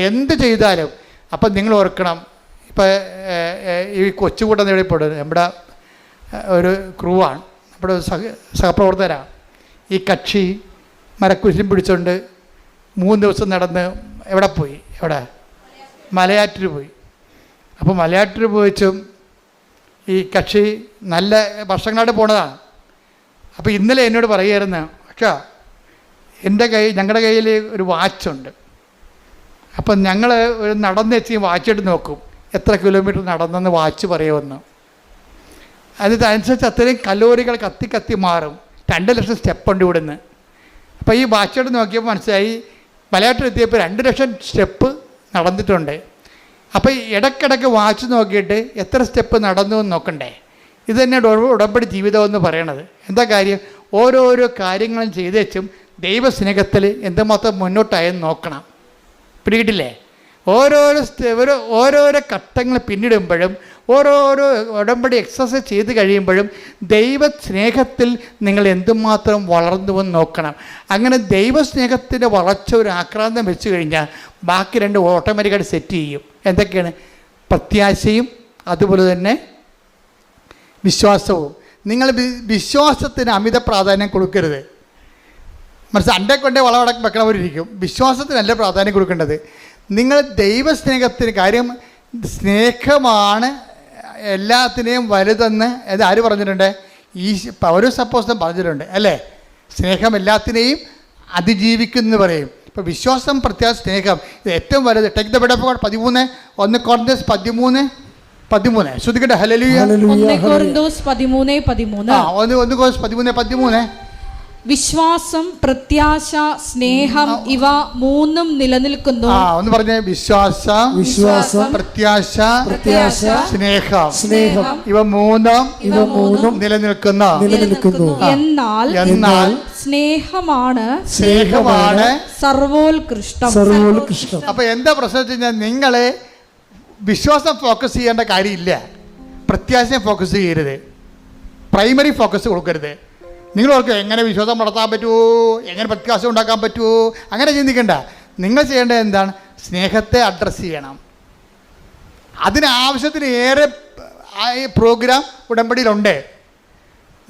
എന്ത് ചെയ്താലും അപ്പം നിങ്ങൾ ഓർക്കണം ഇപ്പം ഈ കൊച്ചുകൂട്ടം നേടിപ്പെടുന്നത് നമ്മുടെ ഒരു ക്രൂവാണ് നമ്മുടെ സഹ സഹപ്രവർത്തകരാണ് ഈ കക്ഷി മരക്കുരിശും പിടിച്ചുകൊണ്ട് മൂന്ന് ദിവസം നടന്ന് എവിടെ പോയി? എവിടെ? മലയാറ്റൂർ പോയി. അപ്പോൾ മലയാറ്റൂർ പോയിച്ചും ഈ കക്ഷി നല്ല വർഷങ്ങളായിട്ട് പോണതാണ്. അപ്പോൾ ഇന്നലെ എന്നോട് പറയുമായിരുന്നു പക്ഷേ എന്റെ കൈ ഞങ്ങളുടെ കയ്യിൽ ഒരു വാച്ചുണ്ട്. അപ്പം ഞങ്ങൾ ഒരു നടന്ന് വെച്ച് വാച്ചിട്ട് നോക്കും. എത്ര കിലോമീറ്റർ നടന്നെന്ന് വാച്ച് പറയുമെന്ന്. അതിനനുസരിച്ച് അത്രയും കലോറികൾ കത്തി കത്തി മാറും. രണ്ട് ലക്ഷം സ്റ്റെപ്പ് ഉണ്ട് ഇവിടുന്ന്. അപ്പോൾ ഈ വാച്ചോട് നോക്കിയപ്പോൾ മനസ്സിലായി മലയാറ്റം എത്തിയപ്പോൾ രണ്ട് ലക്ഷം സ്റ്റെപ്പ് നടന്നിട്ടുണ്ട്. അപ്പോൾ ഇടയ്ക്കിടയ്ക്ക് വാച്ച് നോക്കിയിട്ട് എത്ര സ്റ്റെപ്പ് നടന്നു എന്ന് നോക്കണ്ടേ. ഇത് തന്നെ ഉട- ഉടമ്പടി ജീവിതം എന്ന് പറയണത്. എന്താ കാര്യം? ഓരോരോ കാര്യങ്ങളും ചെയ്തേച്ചും ദൈവസ്നേഹത്തിൽ എന്തുമാത്രം മുന്നോട്ടായെന്ന് നോക്കണം. പിടികിട്ടില്ലേ? ഓരോരോ ഓരോ ഓരോരോ ഘട്ടങ്ങൾ പിന്നിടുമ്പോഴും ഓരോരോ ഉടമ്പടി എക്സസൈസ് ചെയ്ത് കഴിയുമ്പോഴും ദൈവ സ്നേഹത്തിൽ നിങ്ങൾ എന്തുമാത്രം വളർന്നുവെന്ന് നോക്കണം. അങ്ങനെ ദൈവസ്നേഹത്തിന്റെ വളർച്ച ഒരു ആക്രാന്തം വെച്ച് കഴിഞ്ഞാൽ ബാക്കി രണ്ട് ഓട്ടോമാറ്റിക്കായിട്ട് സെറ്റ് ചെയ്യും. എന്തൊക്കെയാണ്? പ്രത്യാശയും അതുപോലെ തന്നെ വിശ്വാസവും. നിങ്ങൾ വിശ്വാസത്തിന് അമിത പ്രാധാന്യം കൊടുക്കരുത്. മനസ്സിൽ അണ്ടേ കൊണ്ടേ വളവടക്കം വിശ്വാസത്തിന് വിശ്വാസത്തിനല്ല പ്രാധാന്യം കൊടുക്കേണ്ടത്? നിങ്ങൾ ദൈവസ്നേഹത്തിന് കാര്യം സ്നേഹമാണ് എല്ലാത്തിനെയും വലുതെന്ന് അത് ആര് പറഞ്ഞിട്ടുണ്ട്? ഈ പൗര സപ്പോസം പറഞ്ഞിട്ടുണ്ട് അല്ലേ? സ്നേഹം എല്ലാത്തിനെയും അതിജീവിക്കുന്നു പറയും. ഇപ്പോൾ വിശ്വാസം പ്രത്യേക സ്നേഹം. ഇത് ഏറ്റവും വലുത് take the bed of god പതിമൂന്ന് ഒന്ന് കോൺഗ്രസ് പതിമൂന്ന് പതിമൂന്ന്. ശ്രദ്ധിക്കട്ടെ ഹലലു ഒന്ന് ഹല്ലേലൂയ. പതിമൂന്ന് പതിമൂന്ന്. ആ ഒന്ന് ഒന്ന് കോൺഗ്രസ് പതിമൂന്ന് പതിമൂന്ന്. വിശ്വാസം പ്രത്യാശ സ്നേഹം ഇവ മൂന്നും നിലനിൽക്കുന്നു. ആ ഒന്ന് പറഞ്ഞേ. വിശ്വാസം വിശ്വാസം പ്രത്യാശ പ്രത്യാശ സ്നേഹം. സ്നേഹം. ഇവ മൂന്നും ഇവ മൂന്നും നിലനിൽക്കുന്ന. നിലനിൽക്കുന്നു. എന്നാൽ എന്നാൽ സ്നേഹമാണ് സ്നേഹമാണ് സർവോത്കൃഷ്ടം. സർവോത്കൃഷ്ടം. അപ്പൊ എന്താ പ്രശ്നം വെച്ച് കഴിഞ്ഞാൽ നിങ്ങളെ വിശ്വാസം ഫോക്കസ് ചെയ്യേണ്ട കാര്യമില്ല. പ്രത്യാശയെ ഫോക്കസ് ചെയ്യരുത്. പ്രൈമറി ഫോക്കസ് കൊടുക്കരുത്. നിങ്ങൾ ഓർക്കുക എങ്ങനെ വിശ്വാസം വളർത്താൻ പറ്റുമോ എങ്ങനെ പ്രത്യാശ ഉണ്ടാക്കാൻ പറ്റുമോ അങ്ങനെ ചിന്തിക്കണ്ട. നിങ്ങൾ ചെയ്യേണ്ടത് എന്താണ്? സ്നേഹത്തെ അഡ്രസ്സ് ചെയ്യണം. അതിനാവശ്യത്തിന് ഏറെ ഈ പ്രോഗ്രാം ഉടമ്പടിയിലുണ്ട്.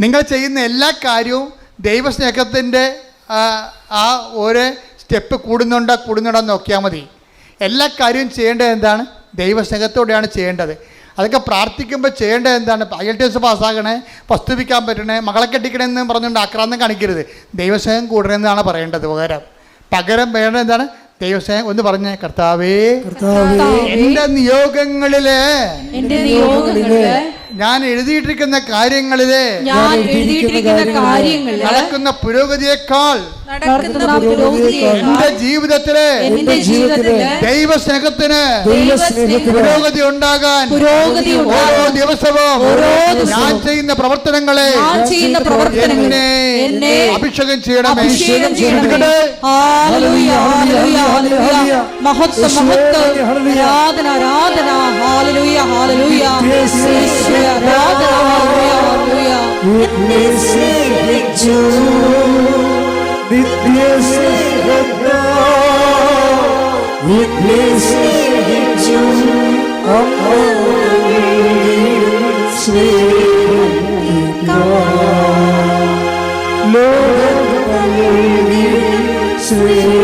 നിങ്ങൾ ചെയ്യുന്ന എല്ലാ കാര്യവും ദൈവസ്നേഹത്തിന്റെ ആ ഓരോ സ്റ്റെപ്പ് കൂടുന്നുണ്ടോ കൂടുന്നുണ്ടോ നോക്കിയാൽ മതി. എല്ലാ കാര്യവും ചെയ്യേണ്ടത് എന്താണ്? ദൈവസ്നേഹത്തോടെയാണ് ചെയ്യേണ്ടത്. അതൊക്കെ പ്രാർത്ഥിക്കുമ്പോൾ ചെയ്യേണ്ടത് എന്താണ്? ഐ എൽ ടി എസ് പാസ്സാകണേ വസ്തുവിക്കാൻ പറ്റണേ മകളെ കെട്ടിക്കണേന്ന് പറഞ്ഞുകൊണ്ട് ആക്രാന്തം കാണിക്കരുത്. ദൈവസ്നേഹം കൂടണമെന്നാണ് പറയേണ്ടത് പകരം പകരം വേണ്ടത് എന്താണ്? ദൈവസ്നേഹം ഒന്ന് പറഞ്ഞേ. കർത്താവേ കർത്താവേ എന്റെ നിയോഗങ്ങളിൽ എന്റെ നിയോഗങ്ങളിൽ ഞാൻ എഴുതിയിട്ടിരിക്കുന്ന കാര്യങ്ങളിൽ ഞാൻ എഴുതിയിട്ടിരിക്കുന്ന കാര്യങ്ങളിൽ നടക്കുന്ന പുരോഗതിയേക്കാൾ എന്റെ ജീവിതത്തിൽ ദൈവസ്നേഹത്തിന് പുരോഗതി ഉണ്ടാകാൻ പുരോഗതി ഓരോ ദിവസവും ഞാൻ ചെയ്യുന്ന പ്രവർത്തനങ്ങളെ ഞാൻ నిన్నే అభిషేకం చేయడం అభిషేకం చేయడం హల్లెలూయా హల్లెలూయా హల్లెలూయా మహోత్సవ మహోత్సవ ఆరాధన ఆరాధన హల్లెలూయా హల్లెలూయా ఆరాధన హల్లెలూయా హల్లెలూయా నిన్నే సే హిచ్చు నిత్య సే హద్దా నిన్నే సే హిచ్చు అమ్మో స్వే love, I love you, sweet.